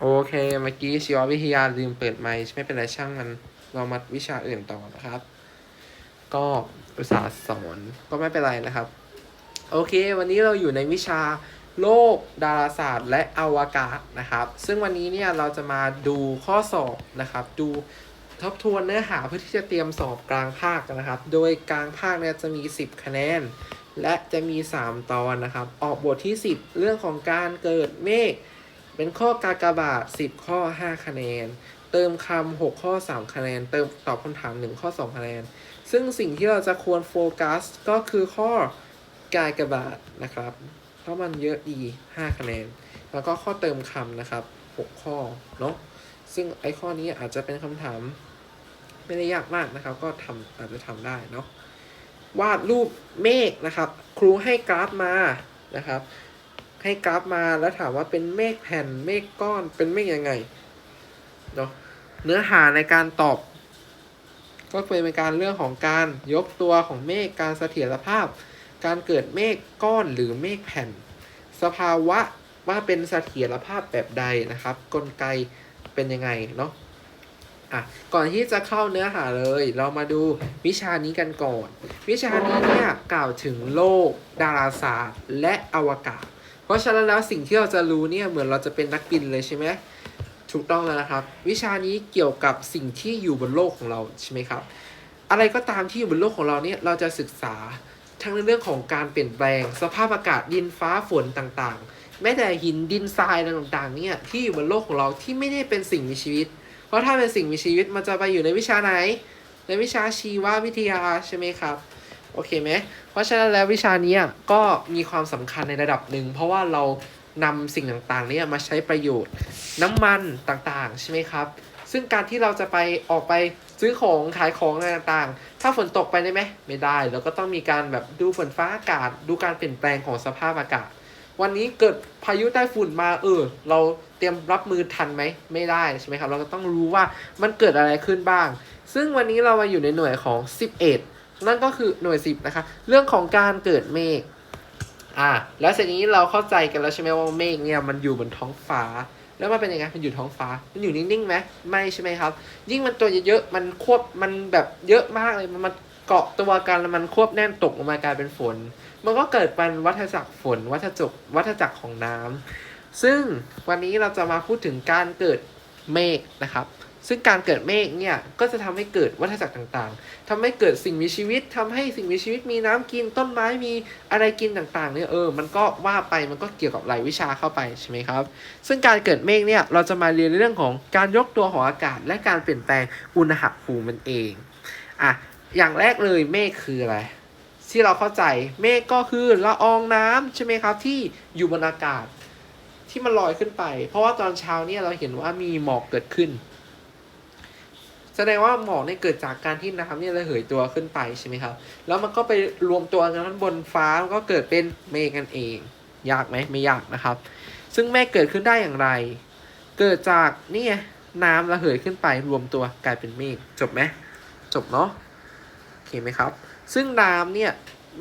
โอเค เมื่อกี้ชีววิทยาลืมเปิดไมค์ไม่เป็นไรช่างมัน เรามาวิชาอื่นต่อนะครับ ก็อุตสาห์สอนก็ไม่เป็นไรนะครับ โอเค วันนี้เราอยู่ในวิชาโลกดาราศาสตร์ และอวกาศนะครับ ซึ่งวันนี้เนี่ยเราจะมาดูข้อสอบนะครับ ดูทบทวนเนื้อหาเพื่อที่จะเตรียมสอบกลางภาคกันนะครับ โดยกลางภาคเนี่ยจะมี 10 คะแนน และจะมี 3 ตอนนะครับ ออกบทที่ 10 เรื่องของการเกิดเมฆ เป็นข้อกากบาท10 ข้อ 5 คะแนน เติมคำ6ข้อ 3 คะแนน เติมตอบคำถาม 1 ข้อ 2 คะแนน ซึ่งสิ่งที่เราจะควรโฟกัสก็คือข้อกากบาทนะครับ เพราะมันเยอะดี 5 คะแนน แล้วก็ข้อเติมคำนะครับ 6 ข้อเนาะ ซึ่งไอข้อนี้อาจจะเป็นคำถามไม่ได้ยากมากนะครับ ก็ทำอาจจะทำได้เนาะ วาดรูปเมฆนะครับ ครูให้กราฟมานะครับ ให้กราฟมาแล้วถามว่าเป็นเมฆแผ่นเมฆก้อนเป็นเมฆยังไงเนาะเนื้อหาในการตอบ ก็เป็นการเรื่องของการยกตัวของเมฆการเสถียรภาพ การเกิดเมฆก้อนหรือเมฆแผ่น สภาวะว่าเป็นเสถียรภาพแบบใดนะครับ กลไกเป็นยังไงเนาะอะก่อนที่จะเข้าเนื้อหาเลย เรามาดูวิชานี้กันก่อน วิชานี้เนี่ยกล่าวถึงโลก ดาราศาสตร์ และอวกาศ เพราะฉะนั้นแล้วสิ่งที่เราจะรู้เนี่ยเหมือนเราจะเป็นนักบินเลยใช่ไหมถูกต้องแล้วนะครับ วิชานี้เกี่ยวกับสิ่งที่อยู่บนโลกของเราใช่ไหมครับ อะไรก็ตามที่อยู่บนโลกของเราเนี่ยเราจะศึกษาทั้งในเรื่องของการเปลี่ยนแปลง สภาพอากาศดินฟ้าฝนต่างๆ แม้แต่หินดินทรายต่างๆเนี่ยที่อยู่บนโลกของเราที่ไม่ได้เป็นสิ่งมีชีวิต เพราะถ้าเป็นสิ่งมีชีวิตมันจะไปอยู่ในวิชาไหน ในวิชาชีววิทยาใช่ไหมครับ โอเคไหมเพราะฉะนั้นแล้ววิชานี้ก็มีความสำคัญในระดับหนึ่ง เพราะว่าเรานำสิ่งต่างๆนี่มาใช้ประโยชน์ น้ำมันต่างๆ ใช่ไหมครับ ซึ่งการที่เราจะไปออกไปซื้อของขายของอะไรต่างๆ ถ้าฝนตกไปได้ไหมไม่ได้แล้วก็ต้องมีการแบบดูฝนฟ้าอากาศ ดูการเปลี่ยนแปลงของสภาพอากาศ วันนี้เกิดพายุใต้ฝุ่นมาเออเราเตรียมรับมือทันไหมไม่ได้ใช่ไหมครับ เราก็ต้องรู้ว่ามันเกิดอะไรขึ้นบ้าง ซึ่งวันนี้เรามาอยู่ในหน่วยของ 11 นั่นก็คือหน่วย10นะคะ เรื่องของการเกิดเมฆอ่า แล้วเสร็จนี้เราเข้าใจกันแล้วใช่ไหมว่าเมฆเนี่ยมันอยู่บนท้องฟ้า แล้วมันเป็นยังไงมันอยู่ท้องฟ้า มันอยู่นิ่งๆไหมไม่ใช่ไหมครับ ยิ่งมันตัวเยอะๆมันควบมันแบบเยอะมากเลยมันมันเกาะตัวกันแล้วมันควบแน่นตกลงมากลายเป็นฝน มันก็เกิดเป็นวัฏจักรฝน วัฏจักรวัฏจักรของน้ำซึ่งวันนี้เราจะมาพูดถึงการเกิดเมฆนะครับ ซึ่งการเกิดเมฆเนี่ยก็จะทำให้เกิดวัฏจักรต่างๆทำให้เกิดสิ่งมีชีวิตทำให้สิ่งมีชีวิตมีน้ำกินต้นไม้มีอะไรกินต่างๆเนี่ยเออมันก็ว่าไปมันก็เกี่ยวกับหลายวิชาเข้าไปใช่ไหมครับ ซึ่งการเกิดเมฆเนี่ยเราจะมาเรียนในเรื่องของการยกตัวของอากาศ และการเปลี่ยนแปลงอุณหภูมิมันเองอะอย่างแรกเลยเมฆคืออะไรที่เราเข้าใจเมฆก็คือละอองน้ำใช่ไหมครับที่อยู่บนอากาศที่มันลอยขึ้นไป เพราะว่าตอนเช้าเนี่ยเราเห็นว่ามีหมอกเกิดขึ้น แสดงว่าหมอกเนี่ยเกิดจากการที่น้ำเนี่ยระเหยตัวขึ้นไปใช่ไหมครับ แล้วมันก็ไปรวมตัวกันบนฟ้ามันก็เกิดเป็นเมฆกันเอง ยากไหมไม่ยากนะครับ ซึ่งเมฆเกิดขึ้นได้อย่างไร เกิดจากนี่น้ำระเหยขึ้นไปรวมตัวกลายเป็นเมฆจบไหมจบเนาะโอเคไหมครับ ซึ่งน้ำเนี่ย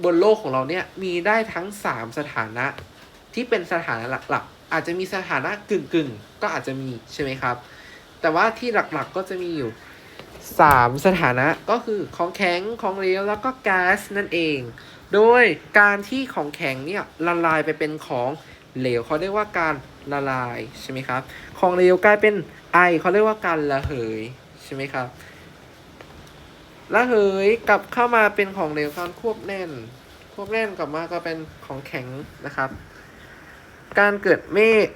บนโลกของเราเนี่ยมีได้ทั้ง 3 สถานะที่เป็นสถานะหลักๆ อาจจะมีสถานะกึ่งๆก็อาจจะมีใช่ไหมครับ แต่ว่าที่หลักๆก็จะมีอยู่ 3 สถานะก็คือของแข็งของเหลวแล้วก็แก๊สนั่นเอง โดยการที่ของแข็งเนี่ยละลายไปเป็นของเหลวเขาเรียกว่าการละลายใช่ไหมครับ ของเหลวกลายเป็นไอเขาเรียกว่าการระเหยใช่ไหมครับระเหยกลับเข้ามาเป็นของเหลวการควบแน่น ควบแน่นกลับมาก็เป็นของแข็งนะครับ การเกิดเมฆ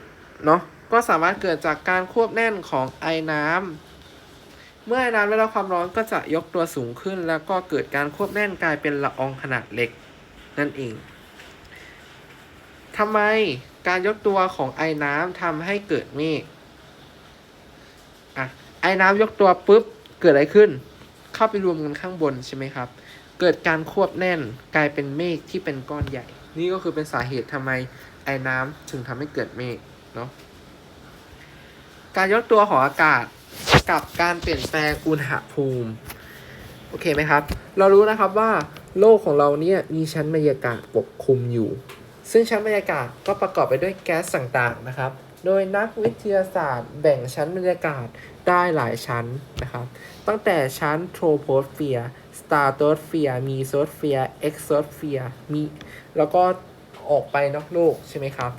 เนาะก็สามารถเกิดจากการควบแน่นของไอน้ำ เมื่อไอน้ำได้รับความร้อนก็จะยกตัวสูงขึ้น แล้วก็เกิดการควบแน่นกลายเป็นละอองขนาดเล็กนั่นเองทำไมการยกตัวของไอ้น้ำทำให้เกิดเมฆอะไอ้น้ำยกตัวปุ๊บเกิดอะไรขึ้น เข้าไปรวมกันข้างบนใช่ไหมครับ เกิดการควบแน่นกลายเป็นเมฆที่เป็นก้อนใหญ่ นี่ก็คือเป็นสาเหตุทำไมไอ้น้ำถึงทำให้เกิดเมฆเนาะการยกตัวของอากาศ กับการเปลี่ยนแปลงอุณหภูมิ โอเคไหมครับ เรารู้นะครับว่าโลกของเราเนี่ยมีชั้นบรรยากาศปกคลุมอยู่ ซึ่งชั้นบรรยากาศก็ประกอบไปด้วยแก๊สต่างๆนะครับ โดยนักวิทยาศาสตร์แบ่งชั้นบรรยากาศได้หลายชั้นนะครับ ตั้งแต่ชั้นโทรโพสเฟียร์สตาร์โตสเฟียร์มีโซสเฟียร์เอ็กโซสเฟียร์มี แล้วก็ออกไปนอกโลกใช่ไหมครับ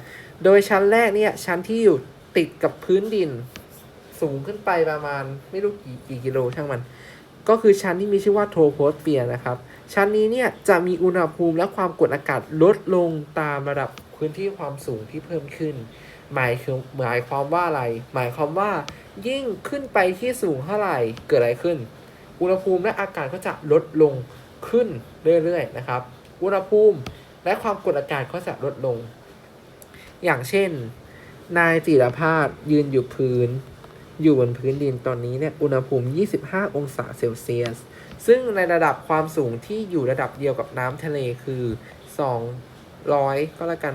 โดยชั้นแรกเนี่ยชั้นที่อยู่ติดกับพื้นดิน สูงขึ้นไปประมาณไม่รู้กี่กี่กิโลช่างมัน ก็คือชั้นที่มีชื่อว่าโทรโพสเฟียร์นะครับ ชั้นนี้เนี่ยจะมีอุณหภูมิและความกดอากาศลดลงตามระดับพื้นที่ความสูงที่เพิ่มขึ้น หมายคือหมายความว่าอะไร หมายความว่ายิ่งขึ้นไปที่สูงเท่าไหร่เกิดอะไรขึ้น อุณหภูมิและอากาศก็จะลดลงขึ้นเรื่อยๆนะครับ อุณหภูมิและความกดอากาศก็จะลดลง อย่างเช่น นายจิรพาสยืนอยู่พื้น อยู่บนพื้นดินตอนนี้เนี่ยอุณหภูมิ 25 องศาเซลเซียส ซึ่งในระดับความสูงที่อยู่ระดับเดียวกับน้ำทะเลคือ 200 ก็แล้วกัน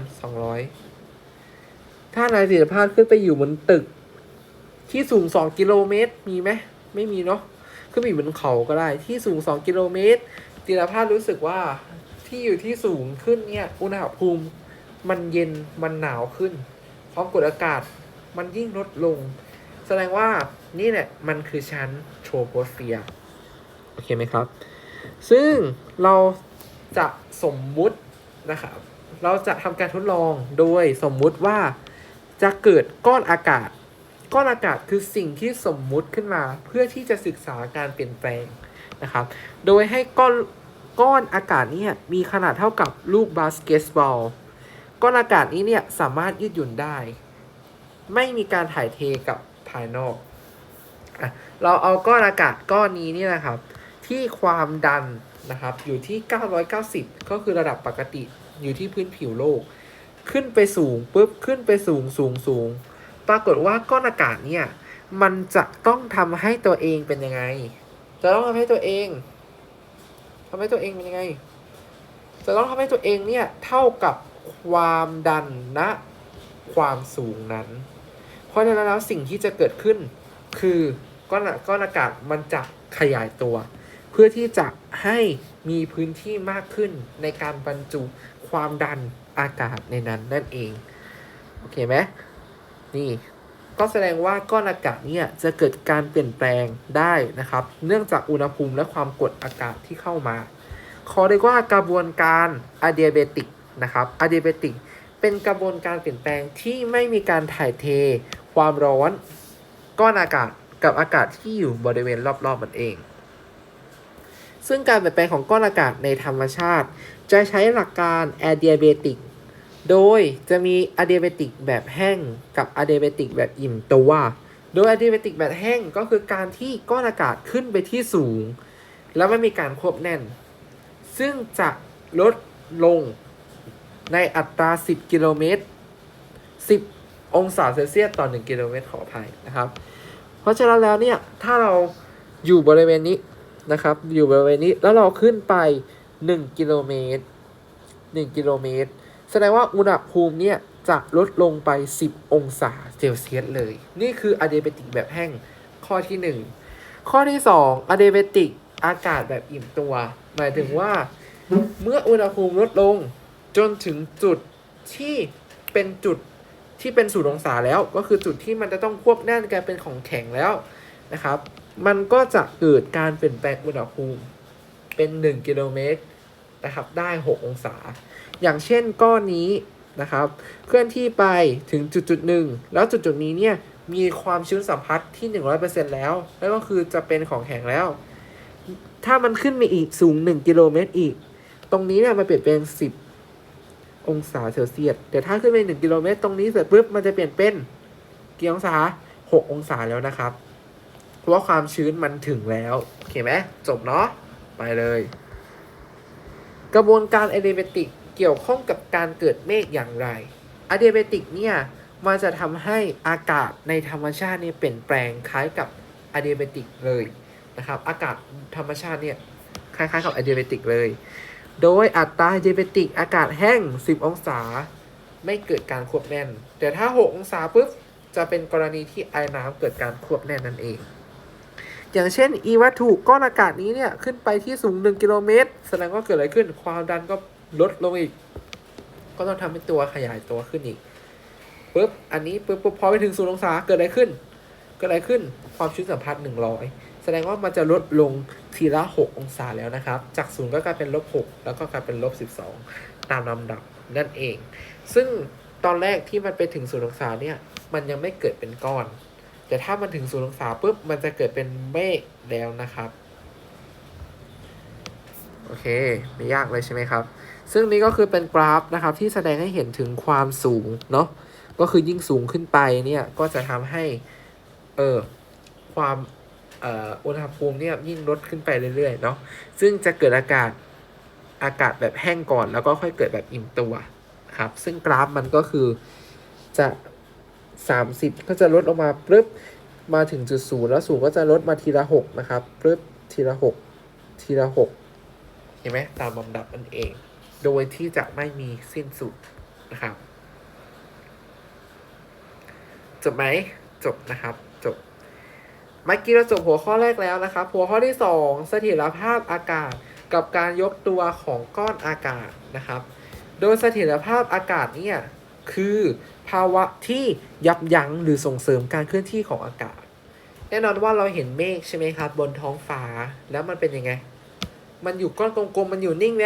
200 ถ้านายจิรพาสขึ้นไปอยู่บนตึก ที่สูง 2 กิโลเมตร มีไหม ไม่มีเนาะขึ้นไปอยู่บนเขาก็ได้ที่สูง 2 กิโลเมตรจิรพาสรู้สึกว่าที่อยู่ที่สูงขึ้นเนี่ยอุณหภูมิมันเย็นมันหนาวขึ้น ความกดอากาศมันยิ่งลดลง แสดงว่านี่แหละมันคือชั้นโทรโพสเฟียร์โอเคไหมครับ ซึ่งเราจะสมมุตินะครับ เราจะทำการทดลองโดยสมมุติว่าจะเกิดก้อนอากาศ ก้อนอากาศคือสิ่งที่สมมุติขึ้นมาเพื่อที่จะศึกษาการเปลี่ยนแปลงนะครับ โดยให้ก้อนก้อนอากาศนี่มีขนาดเท่ากับลูกบาสเกตบอล ก้อนอากาศนี้เนี่ยสามารถยืดหยุ่นได้ ไม่มีการถ่ายเทกับ ภายนอกอะเราเอาก้อนอากาศก้อนนี้นี่นะครับ ที่ความดันนะครับอยู่ที่ 990 ก็คือระดับปกติอยู่ที่พื้นผิวโลก ขึ้นไปสูงปุ๊บขึ้นไปสูงสูงสูงปรากฏว่าก้อนอากาศเนี่ยมันจะต้องทำให้ตัวเองเป็นยังไง จะต้องทำให้ตัวเองทำให้ตัวเองเป็นยังไง จะต้องทำให้ตัวเองเนี่ยเท่ากับความดันณความสูงนั้น เพราะฉะนั้นแล้วสิ่งที่จะเกิดขึ้น คือก้อนก้อนอากาศมันจะขยายตัว เพื่อที่จะให้มีพื้นที่มากขึ้นในการบรรจุความดันอากาศในนั้นนั่นเอง โอเคไหมนี่ก็แสดงว่าก้อนอากาศเนี่ยจะเกิดการเปลี่ยนแปลงได้นะครับ เนื่องจากอุณหภูมิและความกดอากาศที่เข้ามาขอเรียกว่ากระบวนการอะเดียเบติกนะครับอะเดียเบติกเป็นกระบวนการเปลี่ยนแปลงที่ไม่มีการถ่ายเท ความร้อนก้อนอากาศกับอากาศที่อยู่บริเวณรอบๆมันเอง ซึ่งการเปลี่ยนแปลงของก้อนอากาศในธรรมชาติ จะใช้หลักการ adiabatic โดยจะมี adiabatic แบบแห้งกับ adiabatic แบบอิ่มตัว โดย adiabatic แบบแห้งก็คือการที่ก้อนอากาศขึ้นไปที่สูง แล้วไม่มีการควบแน่น ซึ่งจะลดลงในอัตรา 10 กิโลเมตร 10 องศาเซลเซียสต่อ 1 กิโลเมตรขออภัยนะครับ เพราะฉะนั้นแล้วเนี่ยถ้าเราอยู่บริเวณนี้นะครับอยู่บริเวณนี้แล้วเราขึ้นไป 1 กิโลเมตร 1 กิโลเมตร แสดงว่าอุณหภูมิเนี่ยจะลดลงไป 10 องศาเซลเซียสเลย นี่คืออะเดเบติกแบบแห้งข้อที่ 1 ข้อที่ 2อะเดเบติกอากาศแบบอิ่มตัว หมายถึงว่า เมื่ออุณหภูมิลดลงจนถึงจุดที่เป็นจุด ที่เป็นศูนย์องศาแล้ว ก็คือจุดที่มันจะต้องควบแน่นกลายเป็นของแข็งแล้วนะครับ มันก็จะเกิดการเปลี่ยนแปลงอุณหภูมิเป็น 1 กิโลเมตรนะครับได้ 6 องศา อย่างเช่นก้อนนี้นะครับ เคลื่อนที่ไปถึงจุดจุดหนึ่งแล้วจุดจุดนี้เนี่ยมีความชื้นสัมผัสที่ 100%แล้ว แล้วก็คือจะเป็นของแข็งแล้ว ถ้ามันขึ้นมาอีกสูง 1 กิโลเมตรอีก ตรงนี้เนี่ยมันเปลี่ยนเป็น 10 องศาเซลเซียสแต่ถ้าขึ้นไป1กิโลเมตรตรงนี้เสร็จปุ๊บมันจะเปลี่ยนเป็นกี่องศา 6 องศาแล้วนะครับ เพราะว่าความชื้นมันถึงแล้วโอเคไหมจบเนาะไปเลย กระบวนการอะเดเบติกเกี่ยวข้องกับการเกิดเมฆอย่างไรอะเดเบติกเนี่ยมันจะทำให้อากาศในธรรมชาติเนี่ยเปลี่ยนแปลงคล้ายกับอะเดเบติกเลยนะครับ อากาศธรรมชาติเนี่ยคล้ายๆกับอะเดเบติกเลย โดยอัตราอะเดเบติกอากาศแห้ง 10 องศา ไม่เกิดการควบแน่น แต่ถ้า 6 องศาปุ๊บ จะเป็นกรณีที่ไอ้น้ำเกิดการควบแน่นนั่นเอง อย่างเช่น อีวัตถุก้อนอากาศนี้เนี่ย ขึ้นไปที่สูง 1 กิโลเมตร แสดงว่าเกิดอะไรขึ้น ความดันก็ลดลงอีก ก็ต้องทำให้ตัวขยายตัวขึ้นอีกปุ๊บ อันนี้ปุ๊บบพอไปถึงศูนย์องศาเกิดอะไรขึ้น เกิดอะไรขึ้น ความชื้นสัมพัทธ์หนึ่งร้อย แสดงว่ามันจะลดลงทีละหกองศาแล้วนะครับ จากศูนย์ก็กลายเป็นลบหกแล้วก็กลายเป็นลบสิบสองตามลำดับนั่นเอง ซึ่งตอนแรกที่มันไปถึงศูนย์องศาเนี่ยมันยังไม่เกิดเป็นก้อน แต่ถ้ามันถึงศูนย์องศาปุ๊บมันจะเกิดเป็นเมฆแล้วนะครับ โอเค ไม่ยากเลยใช่ไหมครับ ซึ่งนี้ก็คือเป็นกราฟนะครับที่แสดงให้เห็นถึงความสูงเนาะก็คือยิ่งสูงขึ้นไปเนี่ยก็จะทำให้เออความ อุณหภูมิเนี่ยยิ่งลดขึ้นไปเรื่อยๆเนาะซึ่งจะเกิดอากาศอากาศแบบแห้งก่อนแล้วก็ค่อยเกิดแบบอิ่มตัวครับ ซึ่งกราฟมันก็คือจะ 30 ก็จะลดลงมาปึ๊บมาถึงจุดศูนย์แล้วศูนย์ก็จะลดมาทีละหกนะครับปึ๊บทีละหกทีละหกเห็นไหมตามลำดับนั่นเอง โดยที่จะไม่มีสิ้นสุดนะครับ จบไหมจบนะครับ เมื่อกี้เราจบหัวข้อแรกแล้วนะครับ หัวข้อที่สองเสถียรภาพอากาศกับการยกตัวของก้อนอากาศนะครับ โดยเสถียรภาพอากาศเนี่ยคือภาวะที่ยับยั้งหรือส่งเสริมการเคลื่อนที่ของอากาศ แน่นอนว่าเราเห็นเมฆใช่ไหมครับ บนท้องฟ้าแล้วมันเป็นยังไง มันอยู่ก้อนกลมๆมันอยู่นิ่งไหม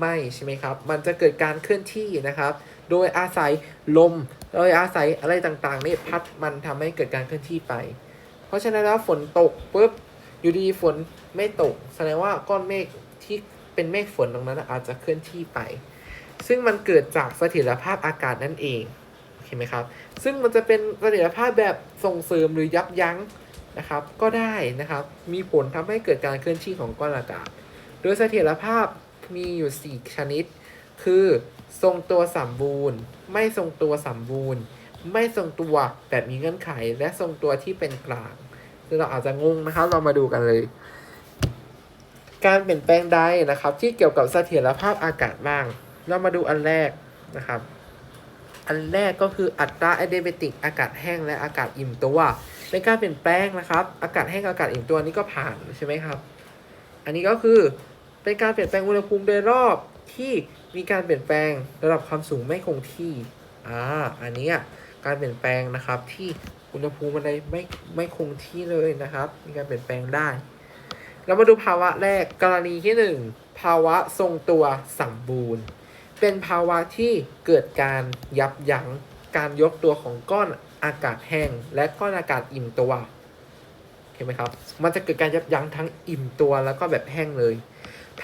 ไม่ใช่ไหมครับ มันจะเกิดการเคลื่อนที่นะครับ โดยอาศัยลม โดยอาศัยอะไรต่างๆนี่พัดมันทำให้เกิดการเคลื่อนที่ไป เพราะฉะนั้นแล้วฝนตกปุ๊บอยู่ดีฝนไม่ตก แสดงว่าก้อนเมฆที่เป็นเมฆฝนตรงนั้นอาจจะเคลื่อนที่ไป ซึ่งมันเกิดจากเสถียรภาพอากาศนั่นเองโอเคไหมครับ ซึ่งมันจะเป็นเสถียรภาพแบบส่งเสริมหรือยับยั้งนะครับ ก็ได้นะครับ มีผลทำให้เกิดการเคลื่อนที่ของก้อนอากาศ โดยเสถียรภาพมีอยู่ 4 ชนิด คือ ทรงตัวสมบูรณ์ ไม่ทรงตัวสมบูรณ์ ไม่ทรงตัวแบบมีเงื่อนไข และทรงตัวที่เป็นกลางคือเราอาจจะงงนะครับ เรามาดูกันเลย การเปลี่ยนแปลงใดนะครับ ที่เกี่ยวกับเสถียรภาพอากาศบ้าง เรามาดูอันแรกนะครับ อันแรกก็คืออัตราอะเดเบติกอากาศแห้งและอากาศอิ่มตัวเป็นการเปลี่ยนแปลงนะครับ อากาศแห้งอากาศอิ่มตัวนี้ก็ผ่านใช่ไหมครับ อันนี้ก็คือเป็นการเปลี่ยนแปลงอุณหภูมิโดยรอบที่มีการเปลี่ยนแปลงระดับความสูงไม่คงที่ อ่า อันนี้ การเปลี่ยนแปลงนะครับ ที่อุณหภูมิมันได้ไม่ไม่คงที่เลยนะครับ มีการเปลี่ยนแปลงได้ เรามาดูภาวะแรกกรณีที่หนึ่งภาวะทรงตัวสมบูรณ์ เป็นภาวะที่เกิดการยับยั้งการยกตัวของก้อนอากาศแห้ง และก้อนอากาศอิ่มตัวเห็นไหมครับ มันจะเกิดการยับยั้งทั้งอิ่มตัวแล้วก็แบบแห้งเลย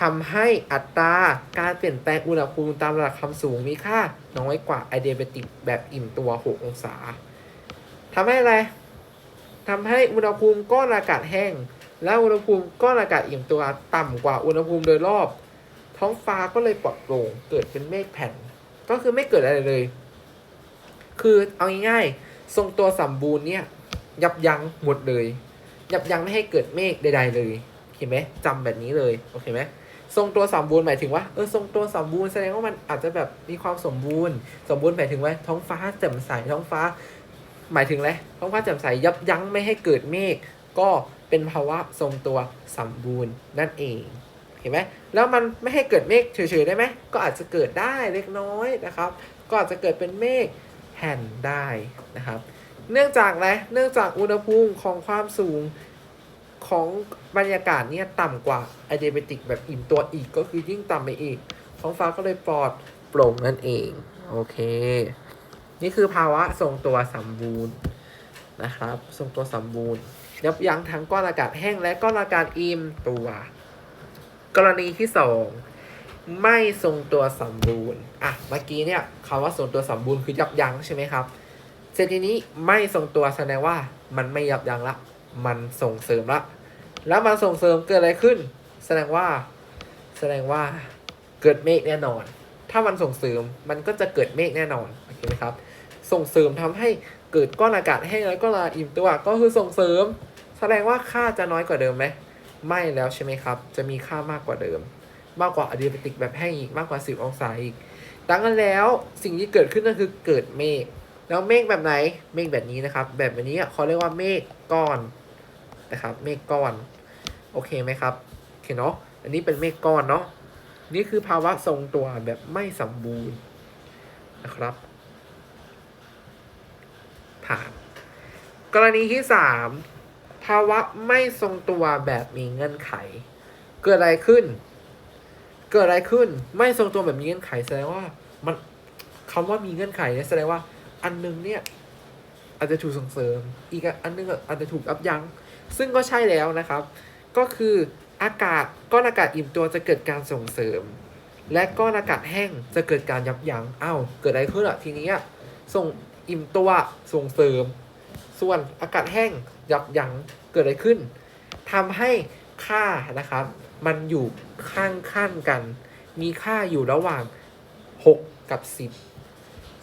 ทำให้อัตราการเปลี่ยนแปลงอุณหภูมิตามระดับความสูงมีค่าน้อยกว่าไอเดียเบติกแบบอิ่มตัว 6 องศาทำให้อะไรทำให้อุณหภูมิก้อนอากาศแห้ง และอุณหภูมิก้อนอากาศอิ่มตัวต่ำกว่าอุณหภูมิโดยรอบ ท้องฟ้าก็เลยปลอดโปร่งเกิดเป็นเมฆแผ่น ก็คือไม่เกิดอะไรเลย คือเอาง่ายๆทรงตัวสมบูรณ์เนี่ยยับยั้งหมดเลย ยับยั้งไม่ให้เกิดเมฆใด ๆ เลยโอเคไหมจำแบบนี้เลย โอเคไหม ทรงตัวสมบูรณ์หมายถึงว่าเออทรงตัวสมบูรณ์แสดงว่ามันอาจจะแบบมีความสมบูรณ์ สมบูรณ์หมายถึงว่าท้องฟ้าแจ่มใสท้องฟ้า หมายถึงอะไรท้องฟ้าแจ่มใสยับยั้งไม่ให้เกิดเมฆก็เป็นภาวะทรงตัวสมบูรณ์นั่นเองเห็นไหมแล้วมันไม่ให้เกิดเมฆเฉยๆได้ไหมก็อาจจะเกิดได้เล็กน้อยนะครับ ก็อาจจะเกิดเป็นเมฆแผ่นได้นะครับ เนื่องจากอะไรเนื่องจากอุณหภูมิของความสูง ของบรรยากาศเนี่ยต่ำกว่าไอเดเบติกแบบอิ่มตัวอีกก็คือยิ่งต่ำไปอีกท้องฟ้าก็เลยปลอดโปร่งนั่นเอง โอเค นี่คือภาวะทรงตัวสมบูรณ์นะครับ ทรงตัวสมบูรณ์ยับยั้งทั้งก้อนอากาศแห้งและก้อนอากาศอิ่มตัว กรณีที่สองไม่ทรงตัวสมบูรณ์อะเมื่อกี้เนี่ยคำว่าทรงตัวสมบูรณ์คือยับยั้งใช่ไหมครับเสร็จทีนี้ไม่ทรงตัวแสดงว่ามันไม่ยับยั้งละ มันส่งเสริมละแล้วมันส่งเสริมเกิดอะไรขึ้น แสดงว่า แสดงว่าเกิดเมฆแน่นอน ถ้ามันส่งเสริมมันก็จะเกิดเมฆแน่นอนโอเคไหมครับ ส่งเสริมทำให้เกิดก้อนอากาศแห้งแล้วก็ลาอิ่มตัวก็คือส่งเสริม แสดงว่าค่าจะน้อยกว่าเดิมไหมไม่แล้วใช่ไหมครับ จะมีค่ามากกว่าเดิม มากกว่าอะดีเบติกแบบแห้งอีกมากกว่า 10 องศาอีกดังนั้นแล้วสิ่งที่เกิดขึ้นก็คือเกิดเมฆ แล้วเมฆแบบไหน เมฆแบบนี้นะครับ แบบนี้เขาเรียกว่าเมฆก้อนนะครับ เมฆก้อน โอเคไหมครับโอเคเนาะ อันนี้เป็นเมฆก้อนเนาะ นี่คือภาวะทรงตัวแบบไม่สมบูรณ์นะครับ ผ่าน กรณีที่สามภาวะไม่ทรงตัวแบบมีเงื่อนไข เกิดอะไรขึ้น เกิดอะไรขึ้น ไม่ทรงตัวแบบมีเงื่อนไขแสดงว่ามันคำว่ามีเงื่อนไขเนี่ยแสดงว่า อันนึงเนี่ย อาจจะถูกส่งเสริม อีกอันนึงอาจจะถูกอับยั้ง ซึ่งก็ใช่แล้วนะครับ ก็คืออากาศก้อนอากาศอิ่มตัวจะเกิดการส่งเสริม และก้อนอากาศแห้งจะเกิดการยับยั้งอ้าวเกิดอะไรขึ้นอะทีนี้อะส่งอิ่มตัวส่งเสริม ส่วนอากาศแห้งยับยั้งเกิดอะไรขึ้นทำให้ค่านะครับ มันอยู่ข้างขั้นกัน มีค่าอยู่ระหว่าง 6 กับ 10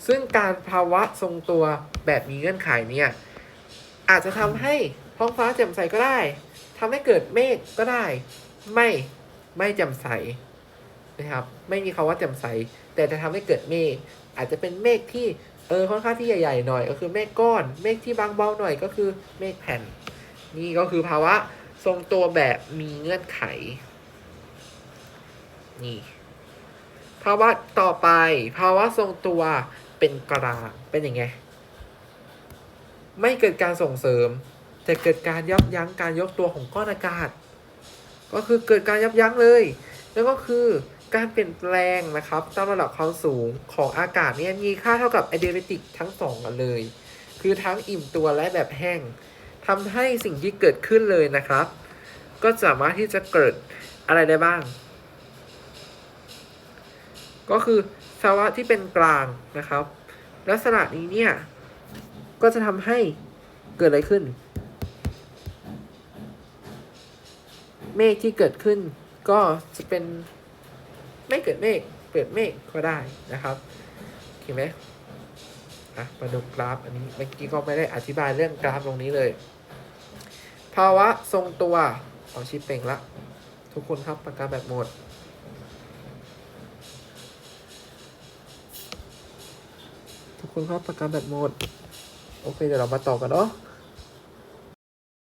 ซึ่งการภาวะทรงตัวแบบมีเงื่อนไขเนี่ยอาจจะทำให้ท้องฟ้าแจ่มใสก็ได้ทำให้เกิดเมฆก็ได้ ไม่ไม่แจ่มใสนะครับ ไม่มีคาว่าแจ่มใส แต่จะทำให้เกิดเมฆอาจจะเป็นเมฆที่เออค่อนข้างที่ใหญ่ๆหน่อย ก็คือเมฆก้อน เมฆที่บางเบาหน่อยก็คือเมฆแผ่น นี่ก็คือภาวะทรงตัวแบบมีเงื่อนไข นี่ ภาวะต่อไป ภาวะทรงตัว เป็นกลางเป็นยังไง ไม่เกิดการส่งเสริม แต่เกิดการยับยั้งการยกตัวของก้อนอากาศ ก็คือเกิดการยับยั้งเลย แล้วก็คือการเปลี่ยนแปลงนะครับตามระดับความสูงของอากาศเนี่ยมีค่าเท่ากับไอเดเ t ติกทั้งสองกันเลย คือทั้งอิ่มตัวและแบบแห้งทำให้สิ่งที่เกิดขึ้นเลยนะครับ ก็สามารถที่จะเกิดอะไรได้บ้าง ก็คือ ภาวะที่เป็นกลางนะครับ ลักษณะนี้เนี่ย ก็จะทำให้เกิดอะไรขึ้น เมฆที่เกิดขึ้น ก็จะเป็นไม่เกิดเมฆเกิดเมฆก็ได้นะครับโอเคไหมอะมาดูกราฟอันนี้เมื่อกี้ก็ไม่ได้อธิบายเรื่องกราฟตรงนี้เลย ภาวะทรงตัวเอาชิปเป่งละ ทุกคนครับปากกาแบบหมด คุณครับปากกาแบตหมด โอเค เดี๋ยวเรามาต่อกันเนาะ